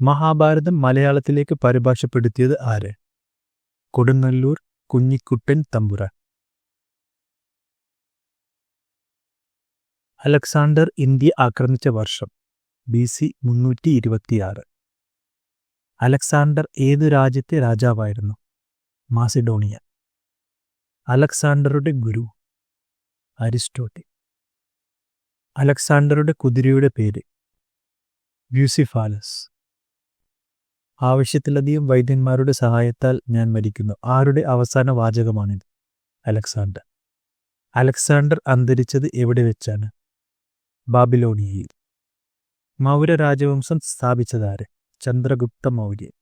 മഹാഭാരതം മലയാളത്തിലേക്ക് പരിഭാഷപ്പെടുത്തിയത് ആര്? കൊടുങ്ങല്ലൂർ കുഞ്ഞിക്കുട്ടൻ തമ്പുരാൻ. Alexander India ആക്രമിച്ച വർഷം ബി സി മുന്നൂറ്റി ഇരുപത്തിയാറ് അലക്സാണ്ടർ ഏതു രാജ്യത്തെ രാജാവായിരുന്നു? മാസിഡോണിയ അലക്സാണ്ടറുടെ ഗുരു അരിസ്റ്റോട്ടിൽ. അലക്സാണ്ടറുടെ കുതിരയുടെ പേര് ബ്യൂസിഫാലസ് ആവശ്യത്തിലധികം വൈദ്യന്മാരുടെ സഹായത്താൽ ഞാൻ മരിക്കുന്നു. ആരുടെ അവസാന വാചകമാണിത്? അലക്സാണ്ടർ. അലക്സാണ്ടർ അന്തരിച്ചത് എവിടെ വെച്ചാണ്? ബാബിലോണിയയിൽ. മൗര്യ രാജവംശം സ്ഥാപിച്ചതാരെ? ചന്ദ്രഗുപ്ത മൗര്യൻ